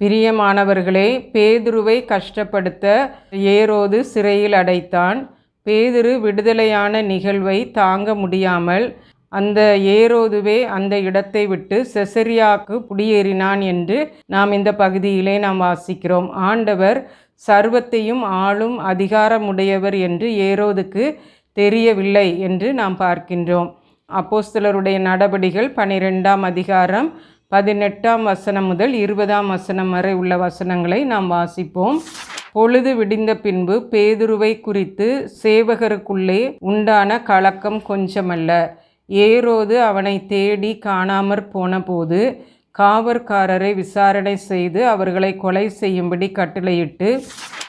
பிரியமானவர்களே பேதுருவை கஷ்டப்படுத்த ஏரோது சிறையில் அடைத்தான். பேதுரு விடுதலையான நிகழ்வை தாங்க முடியாமல் அந்த ஏரோதுவே அந்த இடத்தை விட்டு செசரியாக்கு குடியேறினான் என்று நாம் இந்த பகுதியிலே நாம் வாசிக்கிறோம். ஆண்டவர் சர்வத்தையும் ஆளும் அதிகாரமுடையவர் என்று ஏரோதுக்கு தெரியவில்லை என்று நாம் பார்க்கின்றோம். அப்போஸ்தலருடைய நடபடிகள் பனிரெண்டாம் அதிகாரம் பதினெட்டாம் வசனம் முதல் இருபதாம் வசனம் வரை உள்ள வசனங்களை நாம் வாசிப்போம். பொழுது விடிந்த பின்பு பேதுருவை குறித்து சேவகருக்குள்ளே உண்டான கலக்கம் கொஞ்சமல்ல. ஏரோது அவனை தேடி காணாமற் போனபோது காவற்காரரை விசாரணை செய்து அவர்களை கொலை செய்யும்படி கட்டளையிட்டு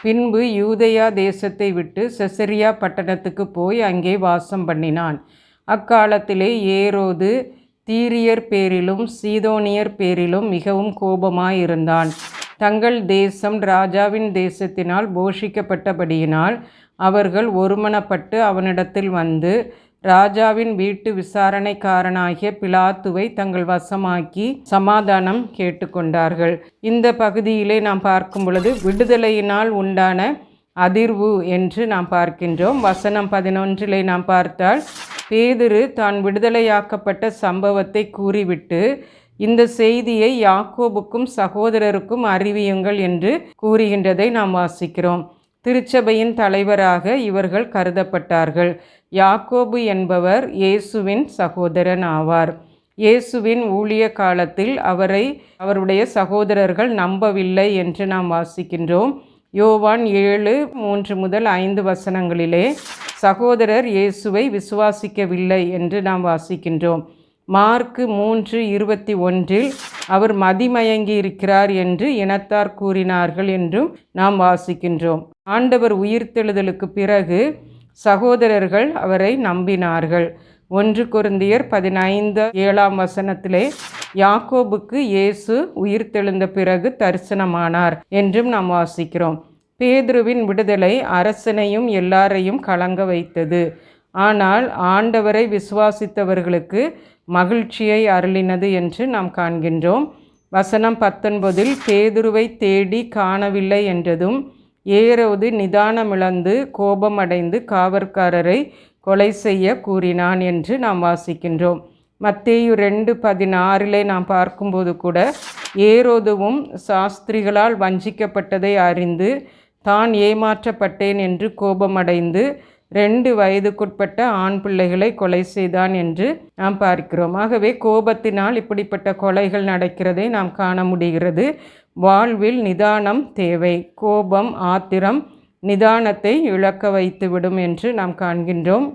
பின்பு யூதயா தேசத்தை விட்டு செசரியா பட்டணத்துக்கு போய் அங்கே வாசம் பண்ணினான். அக்காலத்திலே ஏரோது தீரியர் பேரிலும் சீதோனியர் பேரிலும் மிகவும் கோபமாயிருந்தான். தங்கள் தேசம் ராஜாவின் தேசத்தினால் போஷிக்கப்பட்டபடியினால் அவர்கள் ஒருமனப்பட்டு அவனிடத்தில் வந்து ராஜாவின் வீட்டு விசாரணைக்காரனாகிய பிலாத்துவை தங்கள் வசமாக்கி சமாதானம் கேட்டுக்கொண்டார்கள். இந்த பகுதியிலே நாம் பார்க்கும் பொழுது விடுதலையினால் உண்டான அதிர்வு என்று நாம் பார்க்கின்றோம். வசனம் பதினொன்றிலே நாம் பார்த்தால் பேதுரு தான் விடுதலையாக்கப்பட்ட சம்பவத்தை கூறிவிட்டு இந்த செய்தியை யாக்கோபுக்கும் சகோதரருக்கும் அறிவியுங்கள் என்று கூறுகின்றதை நாம் வாசிக்கிறோம். திருச்சபையின் தலைவராக இவர்கள் கருதப்பட்டார்கள். யாக்கோபு என்பவர் இயேசுவின் சகோதரன் ஆவார். இயேசுவின் ஊழிய காலத்தில் அவரை அவருடைய சகோதரர்கள் நம்பவில்லை என்று நாம் வாசிக்கின்றோம். யோவான் ஏழு மூன்று முதல் ஐந்து வசனங்களிலே சகோதரர் இயேசுவை விசுவாசிக்கவில்லை என்று நாம் வாசிக்கின்றோம். மார்க்கு மூன்று இருபத்தி ஒன்றில் அவர் மதிமயங்கி இருக்கிறார் என்று இனத்தார் கூறினார்கள் என்றும் நாம் வாசிக்கின்றோம். ஆண்டவர் உயிர்த்தெழுதலுக்கு பிறகு சகோதரர்கள் அவரை நம்பினார்கள். ஒன்று குருந்தியர் பதினைந்து ஏழாம் வசனத்திலே யாக்கோபுக்கு இயேசு உயிர்த்தெழுந்த பிறகு தரிசனமானார் என்றும் நாம் வாசிக்கிறோம். பேதுருவின் விடுதலை அரசனையும் எல்லாரையும் கலங்க வைத்தது. ஆனால் ஆண்டவரை விசுவாசித்தவர்களுக்கு மகிழ்ச்சியை அருளினது என்று நாம் காண்கின்றோம். வசனம் பத்தொன்பதில் பேதுருவை தேடி காணவில்லை என்றதும் ஏறவது நிதானமிழந்து கோபமடைந்து காவற்காரரை கொலை செய்ய கூறினான் என்று நாம் வாசிக்கின்றோம். மத்தேயு ரெண்டு பதினாறிலே நாம் பார்க்கும்போது கூட ஏரோதுவும் சாஸ்திரிகளால் வஞ்சிக்கப்பட்டதை அறிந்து தான் ஏமாற்றப்பட்டேன் என்று கோபமடைந்து ரெண்டு வயதுக்குட்பட்ட ஆண் பிள்ளைகளை கொலை செய்தான் என்று நாம் பார்க்கிறோம். ஆகவே கோபத்தினால் இப்படிப்பட்ட கொலைகள் நடக்கிறதை நாம் காண முடிகிறது. வாழ்வில் நிதானம் தேவை. கோபம் ஆத்திரம் நிதானத்தை இழக்க வைத்துவிடும் என்று நாம் காண்கின்றோம்.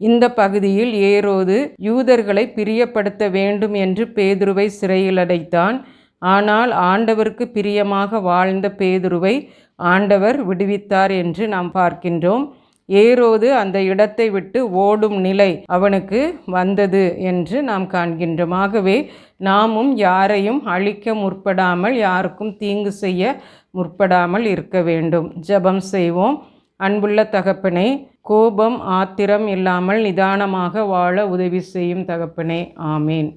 இந்த பகுதியில் ஏரோது யூதர்களை பிரியப்படுத்த வேண்டும் என்று பேதுருவை சிறையில் அடைத்தான். ஆனால் ஆண்டவருக்கு பிரியமாக வாழ்ந்த பேதுருவை ஆண்டவர் விடுவித்தார் என்று நாம் பார்க்கின்றோம். ஏரோது அந்த இடத்தை விட்டு ஓடும் நிலை அவனுக்கு வந்தது என்று நாம் காண்கின்றோம். ஆகவே நாமும் யாரையும் அழிக்க முற்படாமல் யாருக்கும் தீங்கு செய்ய முற்படாமல் இருக்க வேண்டும். ஜெபம் செய்வோம். அன்புள்ள தகப்பனே கோபம் ஆத்திரம் இல்லாமல் நிதானமாக வாழ உதவி செய்யும் தகப்பனே. ஆமேன்.